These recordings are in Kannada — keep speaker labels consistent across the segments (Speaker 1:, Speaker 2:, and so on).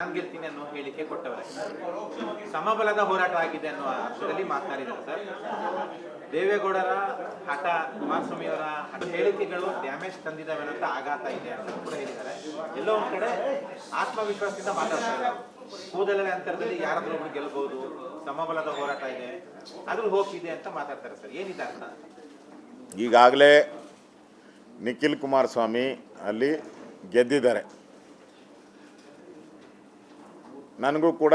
Speaker 1: ನಾನು ಗೆಲ್ತೀನಿ ಅನ್ನೋ ಹೇಳಿಕೆ ಕೊಟ್ಟವರೇ. ಸಮಬಲದ ಹೋರಾಟ ಆಗಿದೆ ಅನ್ನುವ ಅರ್ಥದಲ್ಲಿ ಮಾತನಾಡಿದ್ದಾರೆ ಸರ್. ದೇವೇಗೌಡರ ಹಠ, ಕುಮಾರಸ್ವಾಮಿಯವರ ಹೇಳಿಕೆಗಳು ಡ್ಯಾಮೇಜ್ ತಂದಿದ್ದಾವೆ ಅಂತ ಆಘಾತ ಇದೆ ಅಂತ ಕೂಡ ಹೇಳಿದ್ದಾರೆ. ಎಲ್ಲೋ ಒಂದ್ ಕಡೆ ಆತ್ಮವಿಶ್ವಾಸದಿಂದ ಮಾತಾಡ್ತಾರೆ ಕೂದಲೇ ಅಂತರದಲ್ಲಿ ಯಾರಾದ್ರೂ ಒಬ್ರು ಗೆಲ್ಬಹುದು ಸಮಬಲದ ಹೋರಾಟ ಇದೆ ಅದ್ರ ಹೋಗಿದೆ ಅಂತ ಮಾತಾಡ್ತಾರೆ ಸರ್. ಏನಿದೆ ಅರ್ಥ?
Speaker 2: ಈಗಾಗಲೇ ನಿಖಿಲ್ ಕುಮಾರಸ್ವಾಮಿ ಅಲ್ಲಿ ಗೆದ್ದಿದ್ದಾರೆ. ನನಗೂ ಕೂಡ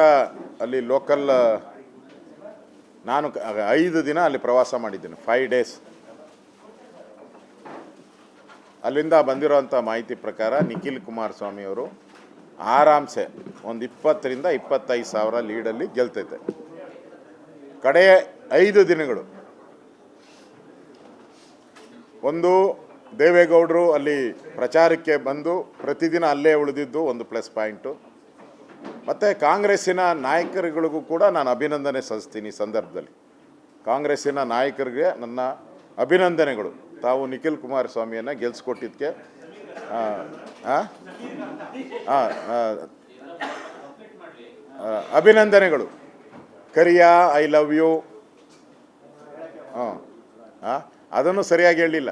Speaker 2: ಅಲ್ಲಿ ಲೋಕಲ್ ನಾನು ಐದು ದಿನ ಅಲ್ಲಿ ಪ್ರವಾಸ ಮಾಡಿದ್ದೀನಿ ಫೈವ್ ಡೇಸ್ ಅಲ್ಲಿಂದ ಬಂದಿರೋವಂಥ ಮಾಹಿತಿ ಪ್ರಕಾರ ನಿಖಿಲ್ ಕುಮಾರಸ್ವಾಮಿ ಅವರು ಆರಾಮ್ಸೆ ಒಂದು ಇಪ್ಪತ್ತರಿಂದ ಇಪ್ಪತ್ತೈದು ಸಾವಿರ ಲೀಡಲ್ಲಿ ಗೆಲ್ತೈತೆ. ಕಡೆಯ ಐದು ದಿನಗಳು. ಒಂದು ದೇವೇಗೌಡರು ಅಲ್ಲಿ ಪ್ರಚಾರಕ್ಕೆ ಬಂದು ಪ್ರತಿದಿನ ಅಲ್ಲೇ ಉಳಿದಿದ್ದು ಒಂದು ಪ್ಲಸ್ ಪಾಯಿಂಟು ಮತ್ತು ಕಾಂಗ್ರೆಸ್ಸಿನ ನಾಯಕರುಗಳಿಗೂ ಕೂಡ ನಾನು ಅಭಿನಂದನೆ ಸಲ್ಲಿಸ್ತೀನಿ ಈ ಸಂದರ್ಭದಲ್ಲಿ. ಕಾಂಗ್ರೆಸ್ಸಿನ ನಾಯಕರಿಗೆ ನನ್ನ ಅಭಿನಂದನೆಗಳು. ತಾವು ನಿಖಿಲ್ ಕುಮಾರಸ್ವಾಮಿಯನ್ನು ಆ, ಅಭಿನಂದನೆಗಳು. Kariya I love you. ಹಾಂ ಹಾಂ ಅದನ್ನು ಸರಿಯಾಗಿ ಹೇಳಲಿಲ್ಲ.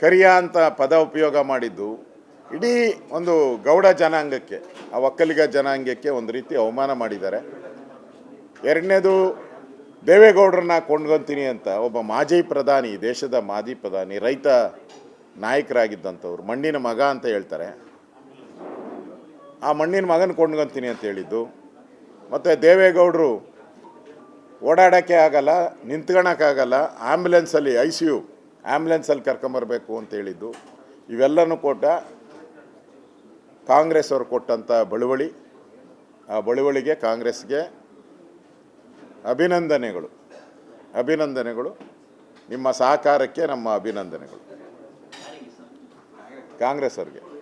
Speaker 2: ಕರಿಯಾ ಅಂತ ಪದ ಉಪಯೋಗ ಮಾಡಿದ್ದು ಇಡೀ ಒಂದು ಗೌಡ ಜನಾಂಗಕ್ಕೆ, ಆ ಒಕ್ಕಲಿಗ ಜನಾಂಗಕ್ಕೆ ಒಂದು ರೀತಿ ಅವಮಾನ ಮಾಡಿದ್ದಾರೆ. ಎರಡನೇದು, ದೇವೇಗೌಡರನ್ನ ಕೊಂಡ್ಕೊಂತೀನಿ ಅಂತ ಒಬ್ಬ ಮಾಜಿ ಪ್ರಧಾನಿ, ದೇಶದ ಮಾಜಿ ಪ್ರಧಾನಿ, ರೈತ ನಾಯಕರಾಗಿದ್ದಂಥವ್ರು, ಮಣ್ಣಿನ ಮಗ ಅಂತ ಹೇಳ್ತಾರೆ. ಆ ಮಣ್ಣಿನ ಮಗನ ಕೊಂಡ್ಕೊಂತೀನಿ ಅಂತ ಹೇಳಿದ್ದು. ಮತ್ತು ದೇವೇಗೌಡರು ಓಡಾಡೋಕ್ಕೆ ಆಗಲ್ಲ ನಿಂತ್ಕೊಳಕ್ಕಾಗಲ್ಲ ಆ್ಯಂಬುಲೆನ್ಸಲ್ಲಿ ಐ ಸಿ ಯು ಆ್ಯಂಬುಲೆನ್ಸಲ್ಲಿ ಕರ್ಕೊಂಬರ್ಬೇಕು ಅಂತ ಹೇಳಿದ್ದು. ಇವೆಲ್ಲನೂ ಕೊಟ್ಟ ಕಾಂಗ್ರೆಸ್ ಅವರು ಕೊಟ್ಟಂಥ ಬಳುವಳಿ, ಆ ಬಳುವಳಿಗೆ ಕಾಂಗ್ರೆಸ್ಗೆ ಅಭಿನಂದನೆಗಳು. ಅಭಿನಂದನೆಗಳು. ನಿಮ್ಮ ಸಹಕಾರಕ್ಕೆ ನಮ್ಮ ಅಭಿನಂದನೆಗಳು. ಕಾಂಗ್ರೆಸ್ ಅವ್ರಿಗೆ.